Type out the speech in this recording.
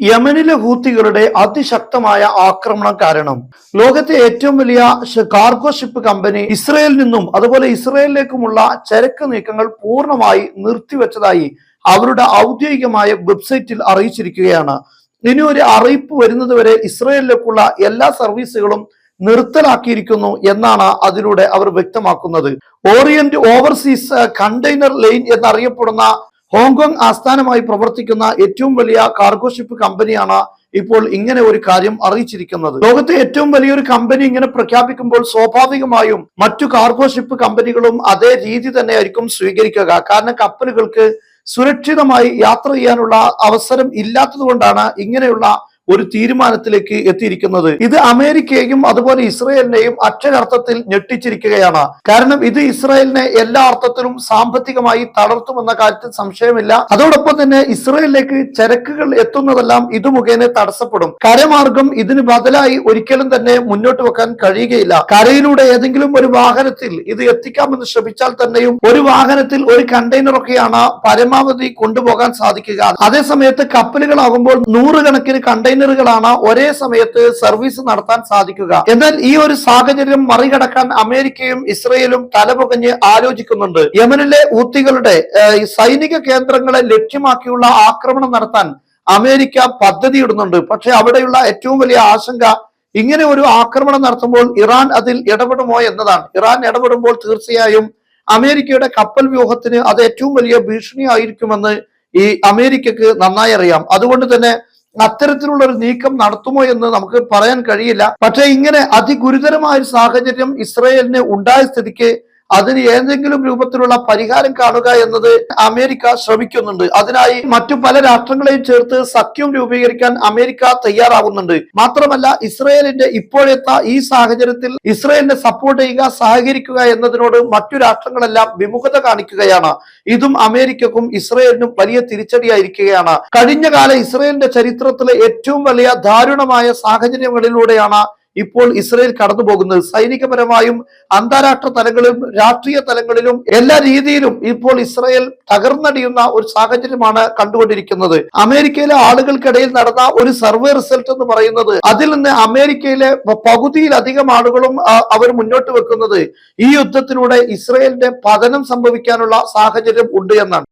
യമനിലെ ഹൂത്തികളുടെ അതിശക്തമായ ആക്രമണം കാരണം. ലോകത്തെ ഏറ്റവും വലിയ കാർഗോ ഷിപ്പ് കമ്പനി ഇസ്രയേലിൽ നിന്നും അതുപോലെ ഇസ്രയേലിലേക്കുമുള്ള ചരക്ക് നീക്കങ്ങൾ പൂർണമായി നിർത്തിവെച്ചതായി അവരുടെ ഔദ്യോഗികമായ വെബ്സൈറ്റിൽ അറിയിച്ചിരിക്കുകയാണ്. ഇനി ഒരു അറിയിപ്പ് വരുന്നതുവരെ ഇസ്രയേലിലേക്കുള്ള എല്ലാ സർവീസുകളും നിർത്തലാക്കിയിരിക്കുന്നു എന്നാണ് അതിലൂടെ അവർ വ്യക്തമാക്കുന്നത്. ഓറിയന്റ് ഓവർസീസ് കണ്ടെയ്നർ ലൈൻ എന്നറിയപ്പെടുന്ന ഹോങ്കോങ് ആസ്ഥാനമായി പ്രവർത്തിക്കുന്ന ഏറ്റവും വലിയ കാർഗോ ഷിപ്പ് കമ്പനിയാണ് ഇപ്പോൾ ഇങ്ങനെ ഒരു കാര്യം അറിയിച്ചിരിക്കുന്നത്. ലോകത്തെ ഏറ്റവും വലിയൊരു കമ്പനി ഇങ്ങനെ പ്രഖ്യാപിക്കുമ്പോൾ സ്വാഭാവികമായും മറ്റു കാർഗോ ഷിപ്പ് കമ്പനികളും അതേ രീതി തന്നെയായിരിക്കും സ്വീകരിക്കുക. കാരണം കപ്പലുകൾക്ക് സുരക്ഷിതമായി യാത്ര ചെയ്യാനുള്ള അവസരം ഇല്ലാത്തത് കൊണ്ടാണ് ഇങ്ങനെയുള്ള ഒരു തീരുമാനത്തിലേക്ക് എത്തിയിരിക്കുന്നത്. ഇത് അമേരിക്കയെയും അതുപോലെ ഇസ്രയേലിനെയും അക്ഷരാർത്ഥത്തിൽ ഞെട്ടിച്ചിരിക്കുകയാണ്. കാരണം ഇത് ഇസ്രായേലിനെ എല്ലാ അർത്ഥത്തിലും സാമ്പത്തികമായി തളർത്തുമെന്ന കാര്യത്തിൽ സംശയമില്ല. അതോടൊപ്പം തന്നെ ഇസ്രായേലിലേക്ക് ചരക്കുകൾ എത്തുന്നതെല്ലാം ഇത് മുഖേന തടസ്സപ്പെടും. കരമാർഗം ഇതിന് ബദലായി ഒരിക്കലും തന്നെ മുന്നോട്ട് വെക്കാൻ കഴിയുകയില്ല. കരയിലൂടെ ഏതെങ്കിലും ഒരു വാഹനത്തിൽ ഇത് എത്തിക്കാമെന്ന് ശ്രമിച്ചാൽ തന്നെയും ഒരു വാഹനത്തിൽ ഒരു കണ്ടെയ്നർ ഒക്കെയാണ് പരമാവധി കൊണ്ടുപോകാൻ സാധിക്കുക. അതേസമയത്ത് കപ്പലുകളാകുമ്പോൾ നൂറുകണക്കിന് കണ്ടെയ്നറുകളാണ് ഒരേ സമയത്ത് സർവീസ് നടത്താൻ സാധിക്കുക. എന്നാൽ ഈ ഒരു സാഹചര്യം മറികടക്കാൻ അമേരിക്കയും ഇസ്രയേലും തലപുകഞ്ഞ് ആലോചിക്കുന്നുണ്ട്. യമനിലെ ഊത്തികളുടെ സൈനിക കേന്ദ്രങ്ങളെ ലക്ഷ്യമാക്കിയുള്ള ആക്രമണം നടത്താൻ അമേരിക്ക പദ്ധതിയിടുന്നുണ്ട്. പക്ഷെ അവിടെയുള്ള ഏറ്റവും വലിയ ആശങ്ക ഇങ്ങനെ ഒരു ആക്രമണം നടത്തുമ്പോൾ ഇറാൻ അതിൽ ഇടപെടുമോ എന്നതാണ്. ഇറാൻ ഇടപെടുമ്പോൾ തീർച്ചയായും അമേരിക്കയുടെ കപ്പൽ വ്യൂഹത്തിന് അത് ഏറ്റവും വലിയ ഭീഷണിയായിരിക്കുമെന്ന് ഈ അമേരിക്കക്ക് നന്നായി അറിയാം. അതുകൊണ്ട് തന്നെ അത്തരത്തിലുള്ള ഒരു നീക്കം നടത്തുമോ എന്ന് നമുക്ക് പറയാൻ കഴിയില്ല. പക്ഷേ ഇങ്ങനെ അതിഗുരുതരമായ ഒരു സാഹചര്യം ഇസ്രയേലിന് ഉണ്ടായ സ്ഥിതിക്ക് അതിന് ഏതെങ്കിലും രൂപത്തിലുള്ള പരിഹാരം കാണുക എന്നത് അമേരിക്ക ശ്രമിക്കുന്നുണ്ട്. അതിനായി മറ്റു പല രാഷ്ട്രങ്ങളെയും ചേർത്ത് സഖ്യം രൂപീകരിക്കാൻ അമേരിക്ക തയ്യാറാവുന്നുണ്ട്. മാത്രമല്ല ഇസ്രയേലിന്റെ ഇപ്പോഴത്തെ ഈ സാഹചര്യത്തിൽ ഇസ്രയേലിനെ സപ്പോർട്ട് ചെയ്യുക സഹകരിക്കുക എന്നതിനോട് മറ്റു രാഷ്ട്രങ്ങളെല്ലാം വിമുഖത കാണിക്കുകയാണ്. ഇതും അമേരിക്കക്കും ഇസ്രയേലിനും വലിയ തിരിച്ചടിയായിരിക്കുകയാണ്. കഴിഞ്ഞ കാല ഇസ്രയേലിന്റെ ചരിത്രത്തിലെ ഏറ്റവും വലിയ ദാരുണമായ സാഹചര്യങ്ങളിലൂടെയാണ് ഇപ്പോൾ ഇസ്രയേൽ കടന്നു പോകുന്നത് സൈനികപരമായും അന്താരാഷ്ട്ര തലങ്ങളിലും രാഷ്ട്രീയ തലങ്ങളിലും എല്ലാ രീതിയിലും ഇപ്പോൾ ഇസ്രയേൽ തകർന്നടിയുന്ന ഒരു സാഹചര്യമാണ് കണ്ടുകൊണ്ടിരിക്കുന്നത്. അമേരിക്കയിലെ ആളുകൾക്കിടയിൽ നടന്ന ഒരു സർവേ റിസൾട്ട് എന്ന് പറയുന്നത് അതിൽ നിന്ന് അമേരിക്കയിലെ പകുതിയിലധികം ആളുകളും അവർ മുന്നോട്ട് വെക്കുന്നത് ഈ യുദ്ധത്തിലൂടെ ഇസ്രയേലിന്റെ പതനം സംഭവിക്കാനുള്ള സാഹചര്യം ഉണ്ട് എന്നാണ്.